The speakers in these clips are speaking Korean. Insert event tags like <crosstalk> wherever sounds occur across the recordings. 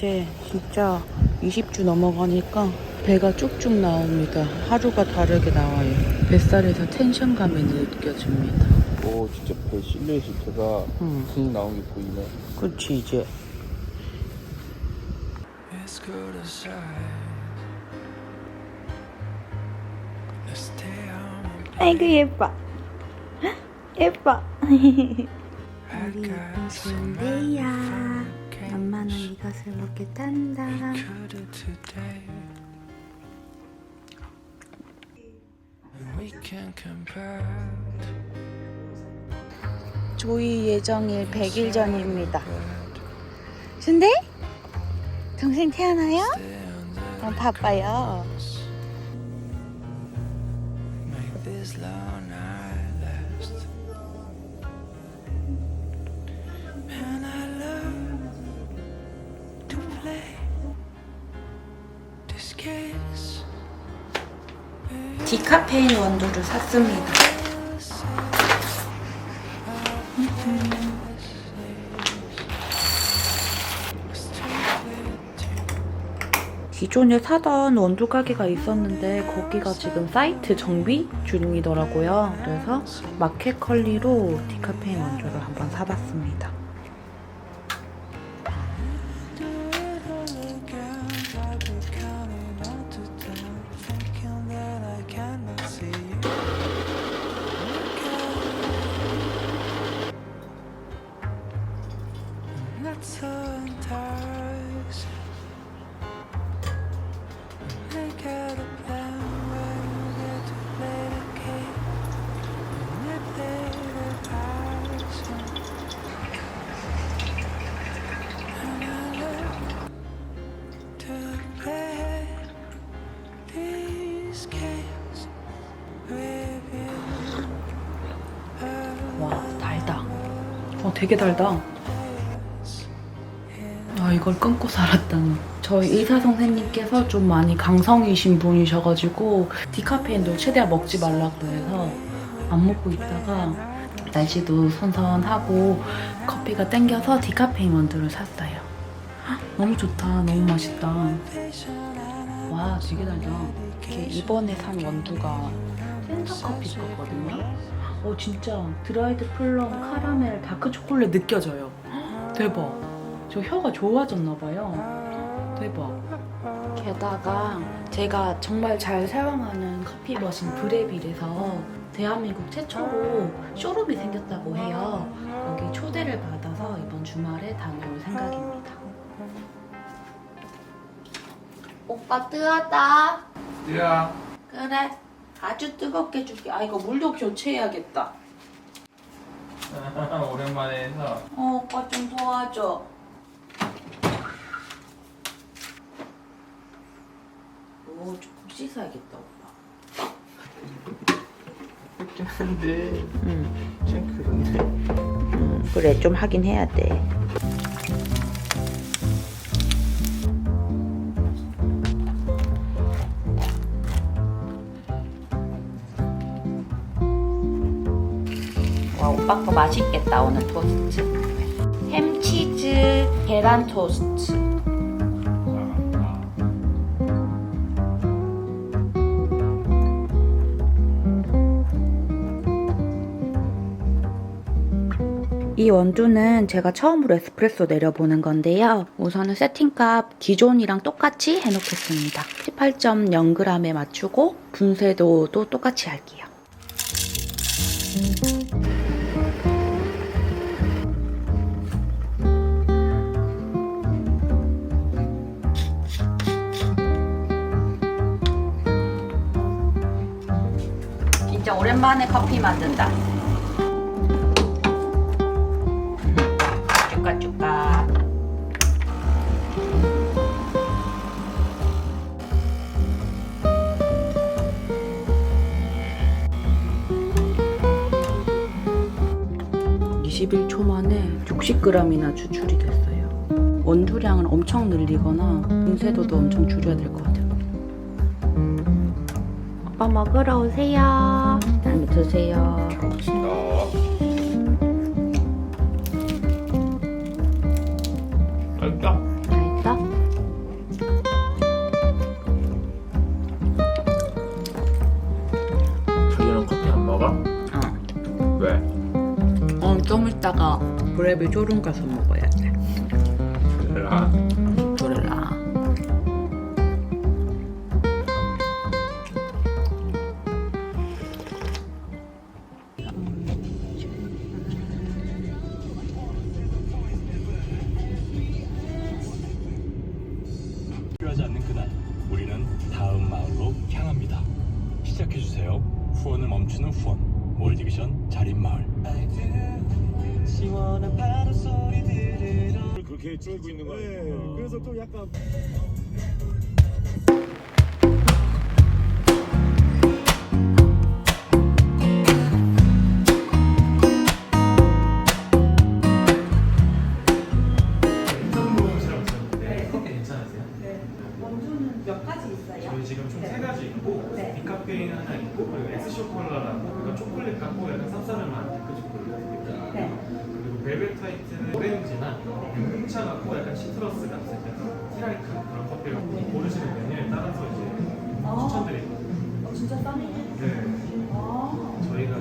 이제 진짜 20주 넘어가니까 배가 쭉쭉 나옵니다. 하루가 다르게 나와요. 뱃살에서 텐션감이 느껴집니다. 오 진짜 배 실내에서 배가 응. 붕 나온 게 보이네 그치 이제. 아이고 예뻐 예뻐 우리 some 이쁜데야 엄마는 이것을 먹겠단다. 조이 예정일 100일 전입니다. 근데 동생 태어나요? 어, 바빠요. 디카페인 원두를 샀습니다. 기존에 사던 원두 가게가 있었는데 거기가 지금 사이트 정비 중이더라고요. 그래서 마켓 컬리로 디카페인 원두를 한번 사봤습니다. 되게 달다. 아 이걸 끊고 살았다니. 저희 의사 선생님께서 좀 많이 강성이신 분이셔가지고 디카페인도 최대한 먹지 말라고 해서 안 먹고 있다가 날씨도 선선하고 커피가 땡겨서 디카페인 원두를 샀어요. 헉, 너무 좋다. 너무 맛있다. 와 되게 달다. 이게 이번에 산 원두가 센터 커피 거거든요. 어 진짜 드라이드 플럼 카라멜 다크 초콜릿 느껴져요. 헉, 대박. 저 혀가 좋아졌나 봐요. 대박. 게다가 제가 정말 잘 사용하는 커피 머신 브레빌에서 대한민국 최초로 쇼룸이 생겼다고 해요. 거기 초대를 받아서 이번 주말에 다녀올 생각입니다. 오빠 뜨하다. 야 그래. 아주 뜨겁게 줄게. 아 이거 물도 교체해야겠다. <laughs> 오랜만에 해서 어, 오빠 좀 도와줘. 오, 조금 씻어야겠다, 오빠. 했긴 한데 응, 좀 그런데 응, 그래, 좀 하긴 해야 돼. 거 맛있겠다, 오늘 토스트. 햄, 치즈, 계란 토스트. 이 원두는 제가 처음으로 에스프레소 내려보는 건데요. 우선은 세팅값 기존이랑 똑같이 해놓겠습니다. 18.0g에 맞추고 분쇄도도 똑같이 할게요. 오랜만에 커피 만든다. 쭈까쭈까. (21초) 만에 60g이나 추출이 됐어요 원두량을 엄청 늘리거나 분쇄도도 엄청 줄여야 될 것 같아요 오빠 먹으러 오세요 잘 드세요. 잘 먹겠습니다. 맛있다. 맛있다. 자기는 커피 안 먹어? 어. 왜? 어, 좀 이따가 브레비 쇼룸 가서 먹어요. 필요하지 않는 그날 우리는 다음 마을로 향합니다. 시작해주세요. 후원을 멈추는 후원 월드비전 자린마을 그렇게 쫄고 있는 거예요. 그래서 또 약간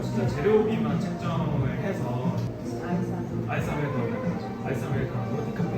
진짜 재료비만 책정을 해서 아이스 아메리카노 아이스 아메리카노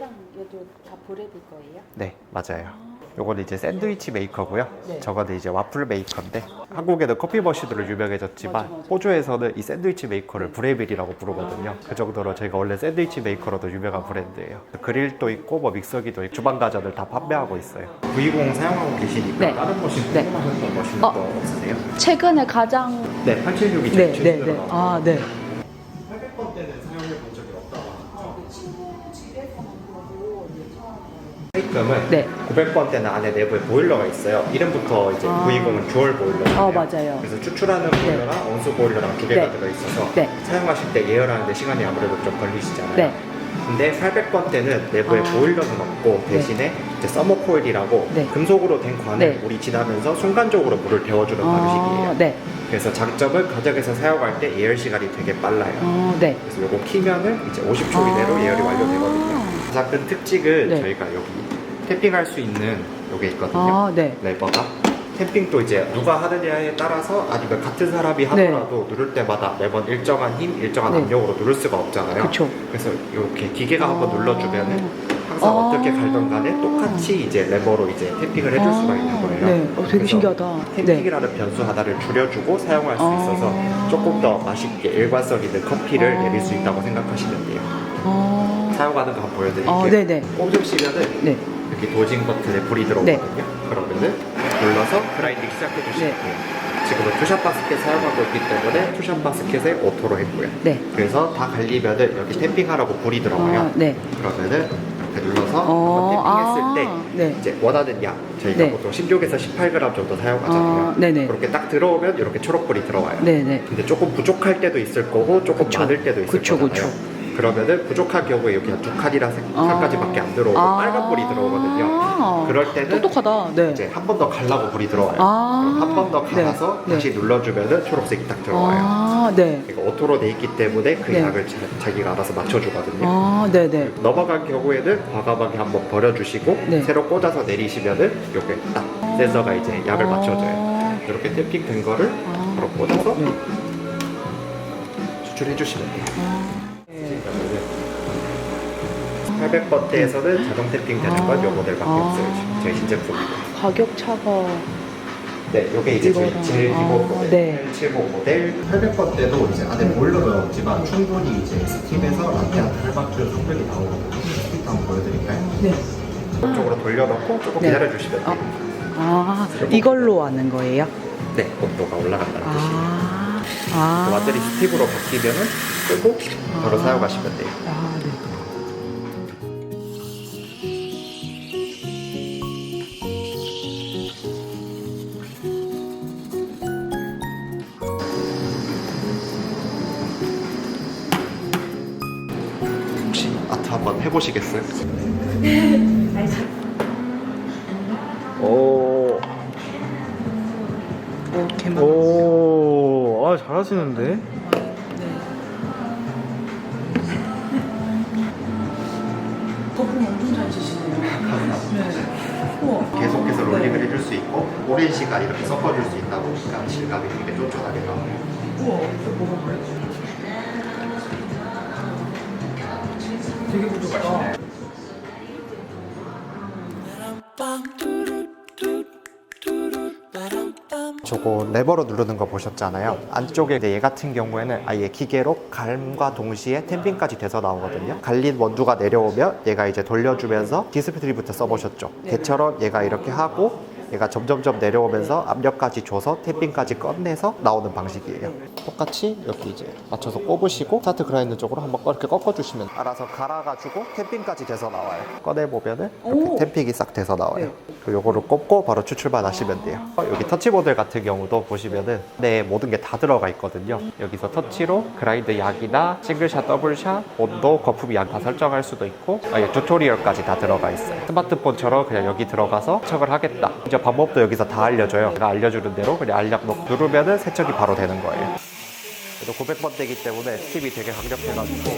얘랑 얘도 다 브레드 거예요? 네, 맞아요. 요거는 이제 샌드위치 메이커고요. 네. 저거는 이제 와플 메이커인데 한국에는 커피 머신으로 유명해졌지만 맞아, 맞아. 호주에서는 이 샌드위치 메이커를 브레빌이라고 부르거든요. 그 정도로 저희가 원래 샌드위치 메이커로도 유명한 브랜드예요. 그릴도 있고 뭐 믹서기도 있고 주방 가전을 다 판매하고 있어요. V20 사용하고 계시니까 네. 다른 머신 네. 궁금하셨던 머신도 없으세요? 최근에 가장 네, 876이 네, 제일 네, 최근으로 네. 나온 아, 네. 하죠. 네. 900번 때는 안에 내부에 보일러가 있어요. 이름부터 이제 아. V20은 듀얼 보일러예요. 어, 맞아요. 그래서 추출하는 보일러랑 온수 보일러랑 두 개가 네. 들어있어서 네. 사용하실 때 예열하는데 시간이 아무래도 좀 걸리시잖아요. 네. 근데 800번 때는 내부에 아. 보일러는 없고 대신에 이제 서머 코일이라고 네. 금속으로 된 관에 네. 물이 지나면서 순간적으로 물을 데워주는 방식이에요. 아, 네. 그래서 장점은 가정에서 사용할 때 예열 시간이 되게 빨라요. 어, 네. 그래서 요거 키면은 이제 50초 이내로 아. 예열이 완료되거든요. 가장 큰 특징은 네. 저희가 여기 탭핑할 수 있는 요게 있거든요. 아, 네. 레버가 탭핑도 이제 누가 하느냐에 따라서 아니면 같은 사람이 하더라도 누를 때마다 매번 일정한 힘, 일정한 네. 압력으로 누를 수가 없잖아요. 그쵸. 그래서 이렇게 기계가 한번 아. 눌러주면은 항상 아. 어떻게 갈던 간에 똑같이 이제 레버로 이제 탭핑을 해줄 수가 있는 거예요. 네. 어, 되게 신기하다. 네. 탭핑이라는 변수 하나를 줄여주고 사용할 수 아. 있어서 조금 더 맛있게 일관성 있는 커피를 아. 내릴 수 있다고 생각하시면 돼요. 아, 사용하는 거 한번 보여드릴게요. 어, 네네. 꽂으시면은 네. 여기 도징 버튼에 불이 들어오거든요. 그러면은 눌러서 그라인딩 시작해 주시면 네. 돼요. 지금은 투샷 바스켓 사용하고 있기 때문에 투샷 바스켓에 오토로 했고요. 네. 그래서 다 갈리면은 여기 탭핑하라고 불이 들어와요. 아, 네. 그러면은 이렇게 눌러서 어, 한번 탭핑했을 아, 때 네. 이제 원하는 양 저희가 네. 보통 16에서 18g 정도 사용하잖아요. 아, 네네. 그렇게 딱 들어오면 이렇게 초록불이 들어와요. 네네. 근데 조금 부족할 때도 있을 거고 조금 그쵸. 많을 때도 있을 그쵸, 거잖아요. 그쵸. 그러면은 부족한 경우에 여기 한두 칸이라 세 칸까지밖에 안 들어오고 빨간 불이 들어오거든요. 아. 그럴 때는 똑똑하다. 네. 이제 한 번 더 갈라고 불이 들어와요. 아. 한 번 더 네. 갈아서 네. 다시 눌러주면은 초록색이 딱 들어와요. 아, 네. 이거 오토로 돼 있기 때문에 그 네. 약을 자, 기가 알아서 맞춰주거든요. 아, 네, 네. 넘어간 경우에는 과감하게 한번 버려주시고 네. 새로 꽂아서 내리시면은 요게 딱 센서가 이제 약을 맞춰줘요. 아. 이렇게 탭핑 된 거를 아. 바로 꽂아서 네. 추출해 주시면 돼요. 네. 800번대에서는 자동 탭핑 되는 건요 모델밖에 아. 없어요. 지금 저희 신제품이고. 가격 차가 네, 요게 이제 저희 이거랑. 제일 기본 아, 모델, 네. 870 모델. 800번대도 이제 안에 보일러는 없지만 충분히 이제 스팀에서 라떼한테 할박주 성격이 나오거든요. 스팀 한번 보여드릴까요? 네. 이쪽으로 돌려놓고 조금 네. 기다려주시면 돼요. 아, 이걸로 하는 거예요? 네, 온도가 올라간다는 뜻이에요. 아. 아. 완전히 스틱으로 바뀌면은 끄고 바로 아. 사용하시면 돼요. 아, 네. 해보시겠어요? 오, 오, 개만. 오, 아 잘하시는데? 거품 엄청 잘 치시네요. 네. 우와. 계속해서 롤링을 해줄 수 있고 오랜 시간 이렇게 섞어줄 수 있다 보니까 질감이 되게 쫀쫀하게 나와요. 우와, 이거 먹어봐요. 되게 부드럽다. 저거 레버로 누르는 거 보셨잖아요. 안쪽에 이제 얘 같은 경우에는 아예 기계로 갈과 동시에 템핑까지 돼서 나오거든요. 갈린 원두가 내려오면 얘가 이제 돌려주면서 디스플레이부터 써보셨죠. 걔처럼 얘가 이렇게 하고 얘가 점점점 내려오면서 압력까지 줘서 탭핑까지 꺼내서 나오는 방식이에요. 똑같이 여기 이제 맞춰서 꼽으시고 스타트 그라인드 쪽으로 한번 이렇게 꺾어주시면 알아서 갈아가지고 탭핑까지 돼서 나와요. 꺼내보면은 오. 이렇게 탭핑이 싹 돼서 나와요. 네. 그리고 요거를 꼽고 바로 추출만 하시면 돼요. 어, 여기 터치 모델 같은 경우도 보시면은 내 모든 게 다 들어가 있거든요. 여기서 터치로 그라인드 약이나 싱글샷, 더블샷, 온도, 거품 약다 설정할 수도 있고 아예 튜토리얼까지 다 들어가 있어요. 스마트폰처럼 그냥 여기 들어가서 세척을 하겠다. 이제 방법도 여기서 다 알려줘요. 제가 알려주는 대로 그냥 알약 넣 누르면은 세척이 바로 되는 거예요. 그래도 900번대기 때문에 스팀이 되게 강력해가지고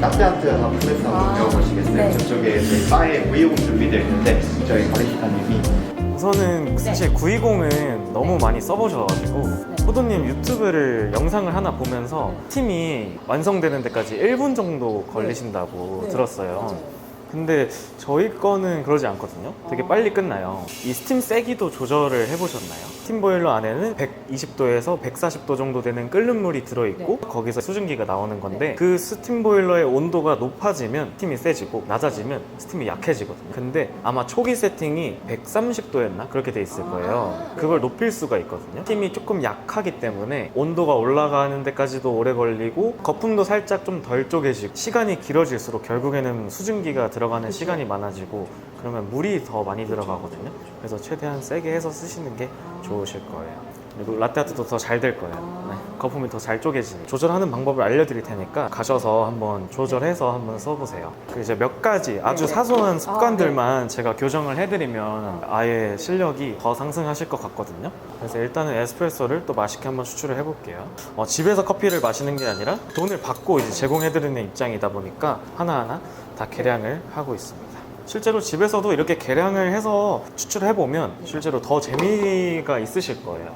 라떼아트 한번 프레스 한번 배워보시겠어요? 저쪽에 저희 바에 V60 준비되어 있는데 저희 바리스타님이 우선은 사실 920은 너무 많이 써보셔가지고 호도님 유튜브를 영상을 하나 보면서 팀이 완성되는 데까지 1분 정도 걸리신다고 들었어요. 근데 저희 거는 그러지 않거든요. 되게 빨리 끝나요. 이 스팀 세기도 조절을 해보셨나요? 스팀 보일러 안에는 120도에서 140도 정도 되는 끓는 물이 들어있고 거기서 수증기가 나오는 건데 그 스팀 보일러의 온도가 높아지면 스팀이 세지고 낮아지면 스팀이 약해지거든요. 근데 아마 초기 세팅이 130도였나? 그렇게 돼 있을 거예요. 그걸 높일 수가 있거든요. 스팀이 조금 약하기 때문에 온도가 올라가는 데까지도 오래 걸리고 거품도 살짝 좀 덜 쪼개지고 시간이 길어질수록 결국에는 수증기가 들어가는 시간이 많아지고 그러면 물이 더 많이 들어가거든요. 그래서 최대한 세게 해서 쓰시는 게 좋으실 거예요. 그리고 라떼아트도 더 잘 될 거예요. 네, 거품이 더 잘 쪼개지니 조절하는 방법을 알려드릴 테니까 가셔서 한번 조절해서 한번 써보세요. 그 이제 몇 가지 아주 사소한 습관들만 제가 교정을 해드리면 아예 실력이 더 상승하실 것 같거든요. 그래서 일단은 에스프레소를 또 맛있게 한번 추출을 해볼게요. 어, 집에서 커피를 마시는 게 아니라 돈을 받고 이제 제공해드리는 입장이다 보니까 하나하나 다 계량을 하고 있습니다. 실제로 집에서도 이렇게 계량을 해서 추출해 보면 실제로 더 재미가 있으실 거예요.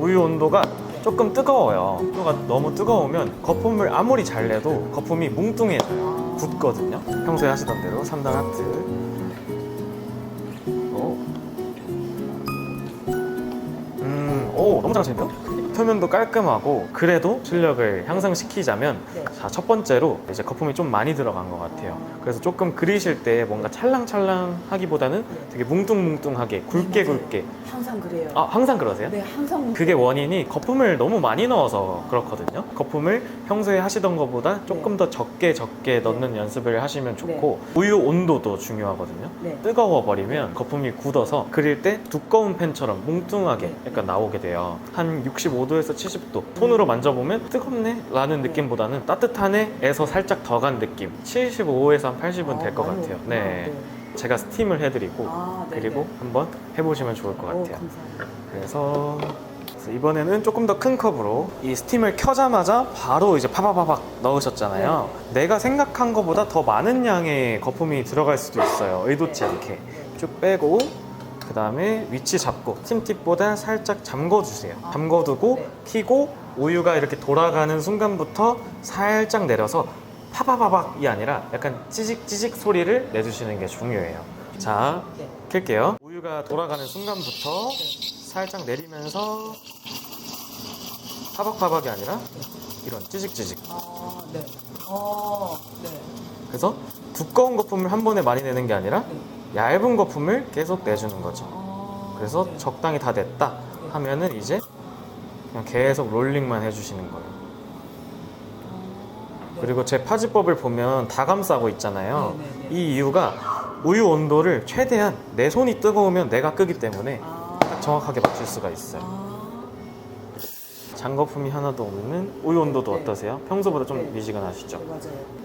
우유 온도가 조금 뜨거워요. 온도가 너무 뜨거우면 거품을 아무리 잘 내도 거품이 뭉뚱해져요. 굳거든요. 평소에 하시던 대로 3단 하트. 오. 음, 오, 너무 잘하시는데요? 표면도 깔끔하고 그래도 실력을 향상시키자면 네. 자, 첫 번째로 이제 거품이 좀 많이 들어간 것 같아요. 그래서 조금 그리실 때 뭔가 찰랑찰랑 하기보다는 되게 뭉뚱뭉뚱하게 굵게 굵게 항상 그래요. 아 항상 그러세요? 네, 항상 그게 원인이 거품을 너무 많이 넣어서 그렇거든요. 거품을 평소에 하시던 것보다 조금 더 적게 적게 넣는 연습을 하시면 좋고 우유 온도도 중요하거든요. 네. 뜨거워 버리면 거품이 굳어서 그릴 때 두꺼운 펜처럼 뭉뚱하게 네. 약간 나오게 돼요. 한 65 도에서 70도 손으로 만져보면 뜨겁네 라는 네. 느낌보다는 따뜻하네 에서 살짝 더 간 느낌. 75에서 한 80은 될것 아, 같아요. 많이 네. 제가 스팀을 해드리고 아, 네, 그리고 네. 한번 해보시면 좋을 것 오, 같아요. 감사합니다. 그래서 그래서 이번에는 조금 더 큰 컵으로 이 스팀을 켜자마자 바로 이제 파바바박 넣으셨잖아요. 내가 생각한 것보다 더 많은 양의 거품이 들어갈 수도 있어요. 의도치 않게. 쭉 빼고 그 다음에 위치 잡고 스팀팁보다 살짝 잠궈주세요. 잠궈두고 네. 키고 우유가 이렇게 돌아가는 순간부터 살짝 내려서 파바바박이 아니라 약간 찌직찌직 소리를 내주시는 게 중요해요. 자, 네. 켤게요. 우유가 돌아가는 순간부터 살짝 내리면서 파박파박이 아니라 이런 찌직찌직. 아, 네. 어, 네. 그래서 두꺼운 거품을 한 번에 많이 내는 게 아니라 얇은 거품을 계속 내주는 거죠. 아, 그래서 네. 적당히 다 됐다 하면은 이제 그냥 계속 롤링만 해주시는 거예요. 네. 그리고 제 파지법을 보면 다 감싸고 있잖아요. 네. 이 이유가 우유 온도를 최대한 내 손이 뜨거우면 내가 끄기 때문에 아, 딱 정확하게 맞출 수가 있어요. 아, 장거품이 하나도 없는 우유 온도도 네. 어떠세요? 평소보다 좀 네. 미지근하시죠? 네, 맞아요.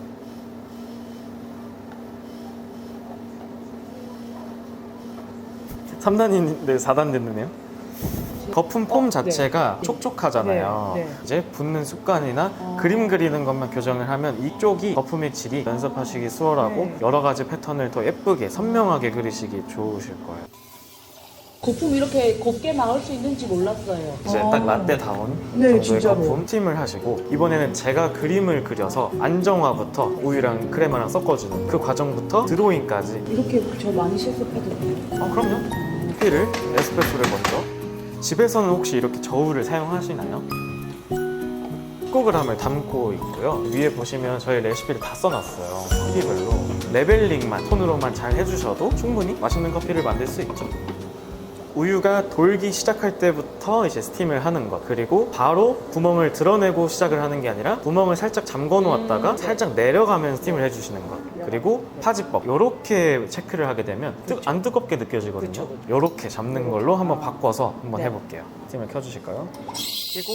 삼단인데 4단 됐네요. 거품 폼 어, 네. 자체가 네. 촉촉하잖아요. 네, 네. 이제 붓는 습관이나 어. 그림 그리는 것만 교정을 하면 이쪽이 거품의 질이 연습하시기 수월하고 네. 여러 가지 패턴을 더 예쁘게 선명하게 그리시기 좋으실 거예요. 거품 이렇게 곱게 나올 수 있는지 몰랐어요. 이제 어. 딱 라떼다운 네, 정도의 진짜로. 거품 팀을 하시고 이번에는 제가 그림을 그려서 안정화부터 우유랑 크레마랑 섞어주는 그 과정부터 드로잉까지 이렇게 저 많이 실습해도 돼요? 아 그럼요 커피를 에스프레소를 먼저. 집에서는 혹시 이렇게 저울을 사용하시나요? 꾹그램을 담고 있고요. 위에 보시면 저희 레시피를 다 써놨어요. 크기별로. 레벨링만 손으로만 잘 해주셔도 충분히 맛있는 커피를 만들 수 있죠 우유가 돌기 시작할 때부터 이제 스팀을 하는 것. 그리고 바로 구멍을 드러내고 시작을 하는 게 아니라 구멍을 살짝 잠궈 놓았다가 음, 네. 살짝 내려가면 스팀을 해주시는 것. 그리고 파지법. 이렇게 체크를 하게 되면 뜨, 안 뜨겁게 느껴지거든요. 이렇게 잡는 걸로 한번 바꿔서 한번 네. 해볼게요. 스팀을 켜주실까요? 끼고.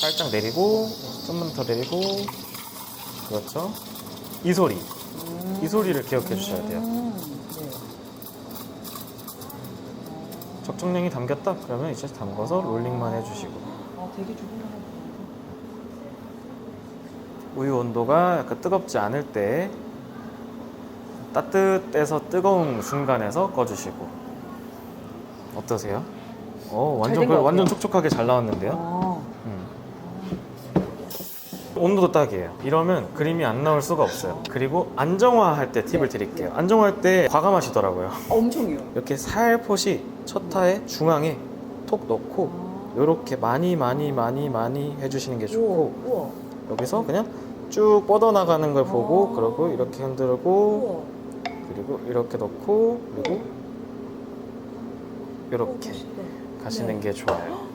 살짝 내리고 좀만 더 내리고. 그렇죠? 이 소리. 이 소리를 기억해 주셔야 돼요 음, 네. 적정량이 담겼다? 그러면 이제 담궈서 롤링만 해주시고 아, 되게 조금만 우유 온도가 약간 뜨겁지 않을 때 따뜻해서 뜨거운 순간에서 꺼주시고 어떠세요? 어 완전 그- 완전. 촉촉하게 잘 나왔는데요. 아, 음. 온도도 딱이에요. 이러면 그림이 안 나올 수가 없어요. 그리고 안정화할 때 팁을 드릴게요. 안정화할 때 과감하시더라고요. 엄청이요. <laughs> 이렇게 살포시 첫 타의 중앙에 톡 넣고 이렇게 많이 많이 많이 많이 해주시는 게 좋고 우와, 여기서 그냥 쭉 뻗어나가는 걸 보고 아. 그러고 이렇게 흔들고 우와. 그리고 이렇게 넣고 그리고 이렇게 멋있다. 가시는 네. 게 좋아요. <laughs>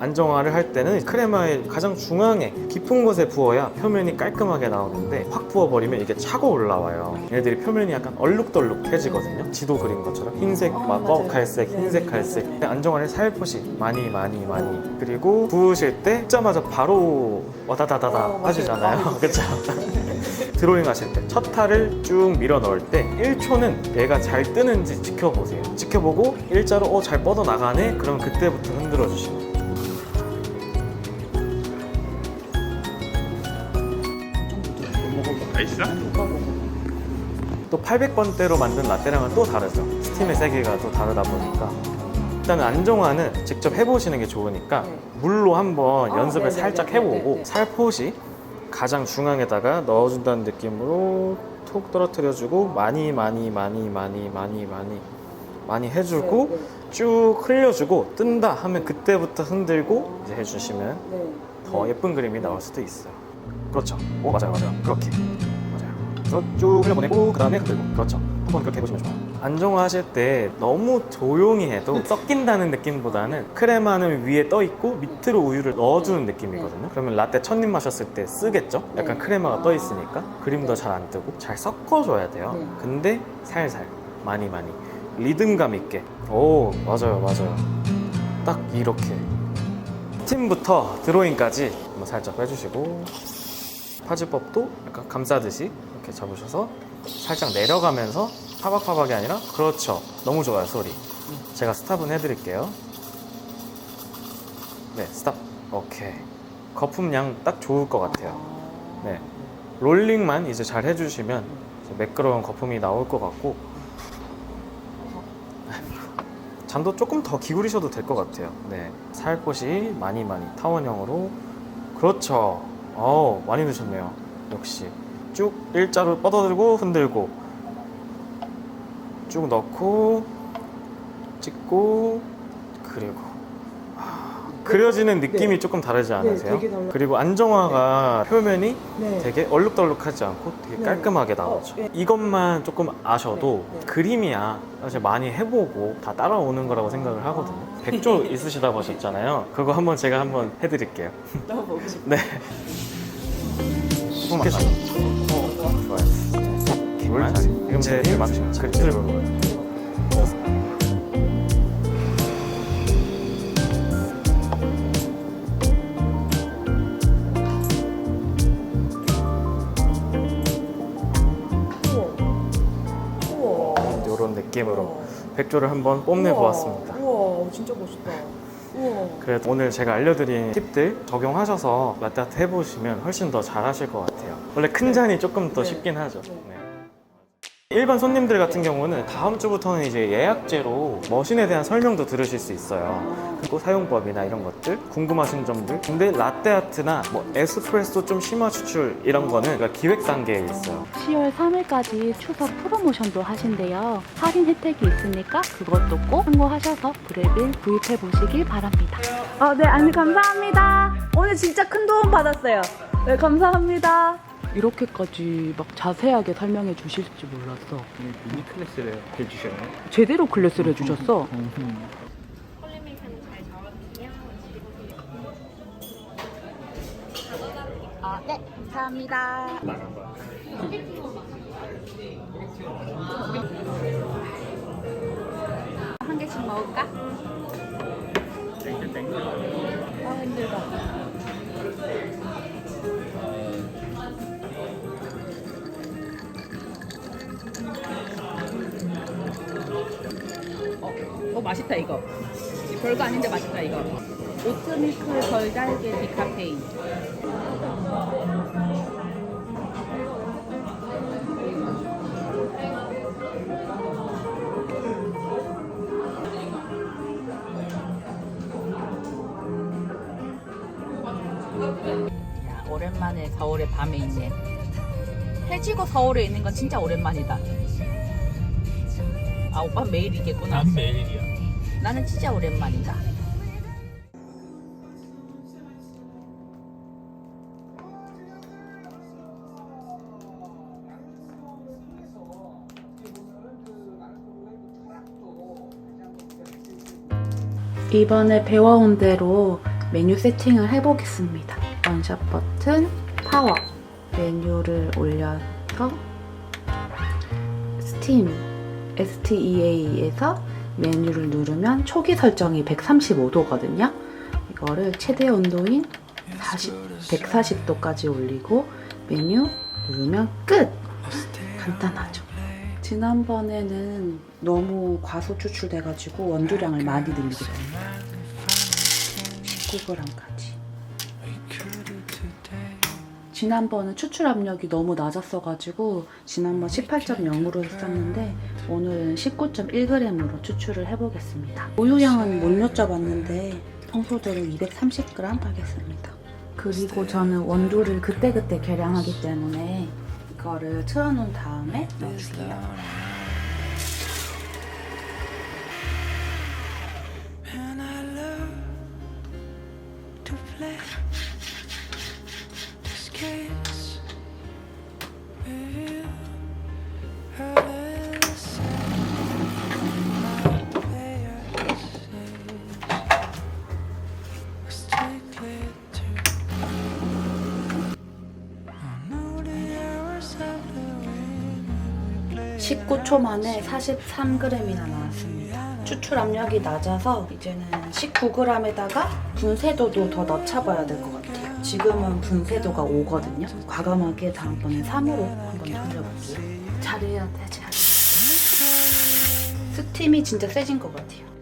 안정화를 할 때는 크레마의 가장 중앙에 깊은 곳에 부어야 표면이 깔끔하게 나오는데 확 부어버리면 이게 차고 올라와요. 얘네들이 표면이 약간 얼룩덜룩해지거든요. 지도 그린 것처럼 흰색, 아, 막. 어, 갈색, 네, 흰색, 네, 갈색. 안정화를 살포시 많이 많이 많이. 그리고 부으실 때 뜯자마자 바로 와다다다다 어. 하시잖아요. <laughs> 아, 그렇죠? 드로잉 하실 때첫 탈을 쭉 밀어 넣을 때 1초는 얘가 잘 뜨는지 지켜보세요. 지켜보고 일자로 어 잘 뻗어 나가네. 그럼 그때부터 흔들어 주시면 또 800번대로 만든 라떼랑은 또 다르죠. 스팀의 세계가 또 다르다 보니까. 일단 안정화는 직접 해보시는 게 좋으니까 네. 물로 한번 아, 연습을 네네네네. 살짝 해보고 네네. 살포시 가장 중앙에다가 넣어준다는 느낌으로 톡 떨어뜨려주고 많이 많이 많이 많이 많이 많이 많이 해주고 쭉 흘려주고 뜬다 하면 그때부터 흔들고 이제 해주시면 더 예쁜 그림이 나올 수도 있어요. 그렇죠. 오 맞아요, 맞아요. 그렇게. 그래서 쭉 흘려보내고 그 다음에 흔들고 그렇죠. 한번 그렇게 해보시면 좋아요. 안정화 하실 때 너무 조용히 해도 섞인다는 느낌보다는 크레마는 위에 떠 있고 밑으로 우유를 넣어주는 느낌이거든요. 그러면 라떼 첫 입 마셨을 때 쓰겠죠? 약간 크레마가 떠 있으니까 그림도 잘 안 뜨고 잘 섞어줘야 돼요. 근데 살살 많이 많이 리듬감 있게. 오 맞아요, 맞아요. 딱 이렇게 팀부터 드로잉까지 한번 살짝 빼주시고 파지법도 약간 감싸듯이 이렇게 잡으셔서 살짝 내려가면서 파박파박이 아니라 그렇죠 너무 좋아요 소리 제가 스탑은 해드릴게요 네 스탑 오케이 거품량 딱 좋을 것 같아요 네 롤링만 이제 잘 해주시면 매끄러운 거품이 나올 것 같고 <laughs> 잔도 조금 더 기울이셔도 될 것 같아요. 네. 살포시 많이 많이 타원형으로. 그렇죠. 어 많이 넣으셨네요. 역시. 쭉 일자로 뻗어들고 흔들고. 쭉 넣고, 찍고, 그리고. 아, 그려지는 느낌이 조금 다르지 않으세요? 그리고 안정화가 표면이 되게 얼룩덜룩하지 않고 되게 깔끔하게 나오죠. 이것만 조금 아셔도 그림이야 사실 많이 해보고 다 따라오는 거라고 생각을 하거든요. 백조 있으시다고 하셨잖아요. 그거 한번 제가 한번 해드릴게요. <laughs> 떠보고 싶어. 네. 조금만 더. 어, 좋아요. 이만 지금 그림을 보는 거예요. 이런 느낌으로 백조를 한번 뽐내 보았습니다. 우와, 진짜 멋있다. 그래도 오늘 제가 알려드린 팁들 적용하셔서 라떼아트 해보시면 훨씬 더 잘하실 것 같아요. 원래 큰 잔이 조금 더 쉽긴 하죠. 네. 일반 손님들 같은 경우는 다음 주부터는 이제 예약제로 머신에 대한 설명도 들으실 수 있어요. 그리고 사용법이나 이런 것들, 궁금하신 점들. 근데 라떼아트나 뭐 에스프레소 좀 심화 추출 이런 거는 그러니까 기획 단계에 있어요. 10월 3일까지 추석 프로모션도 하신대요. 할인 혜택이 있으니까 그것도 꼭 참고하셔서 브레빌 구입해 보시길 바랍니다. 어, 네, 아니, 감사합니다. 오늘 진짜 큰 도움 받았어요. 네, 감사합니다. 이렇게까지 막 자세하게 설명해 주실 줄 몰랐어. 미니 클래스를 해주셨나요? 제대로 클래스를 해주셨어. 아, 네, 감사합니다. 한 개씩 먹을까? 땡큐 땡큐. 아, 힘들다. 어 맛있다 이거. 별거 아닌데 맛있다 이거. 오트밀크 덜달게 디카페인. 야, 오랜만에 서울에 밤에 있네. 해지고 서울에 있는 건 진짜 오랜만이다 아 오빠 매일 있겠구나 난 매일이야. 나는 진짜 오랜만이다. 이번에 배워온 대로 메뉴 세팅을 해보겠습니다. 원샷 버튼, 파워, 메뉴를 올려서 스팀, STEA에서 메뉴를 누르면 초기 설정이 135도거든요. 이거를 최대 온도인 40, 140도까지 올리고 메뉴 누르면 끝! 간단하죠. 지난번에는 너무 과소 추출돼가지고 원두량을 많이 늘리게 됐어요. 19g까지. 지난번은 추출 압력이 너무 낮았어가지고 지난번 18.0으로 했었는데 오늘은 19.1g으로 추출을 해보겠습니다. 우유량은 못 여쭤봤는데 평소대로 230g 하겠습니다. 그리고 저는 원두를 그때그때 계량하기 때문에 이거를 틀어놓은 다음에 넣을게요. 19초 만에 43g이나 나왔습니다. 추출 압력이 낮아서 이제는 19g에다가 분쇄도도 더 넣어봐야 될 것 같아요. 지금은 분쇄도가 5거든요. 과감하게 다음번에 3으로 한번 돌려볼게요. 잘해야 돼, 잘. 스팀이 진짜 세진 것 같아요.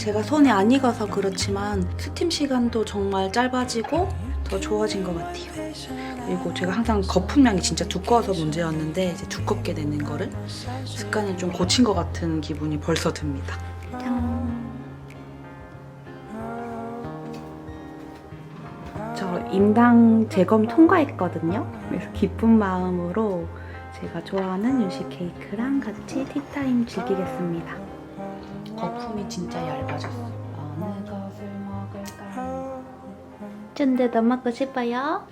제가 손에 안 익어서 그렇지만 스팀 시간도 정말 짧아지고 더 좋아진 것 같아요. 그리고 제가 항상 거품량이 진짜 두꺼워서 문제였는데 이제 두껍게 되는 거를 습관을 좀 고친 것 같은 기분이 벌써 듭니다. 저 임당 재검 통과했거든요. 그래서 기쁜 마음으로 제가 좋아하는 유식 케이크랑 같이 티타임 즐기겠습니다. 거품이 진짜 얇아졌어. 어느 것을 먹을까? 쫀득도 먹고 싶어요?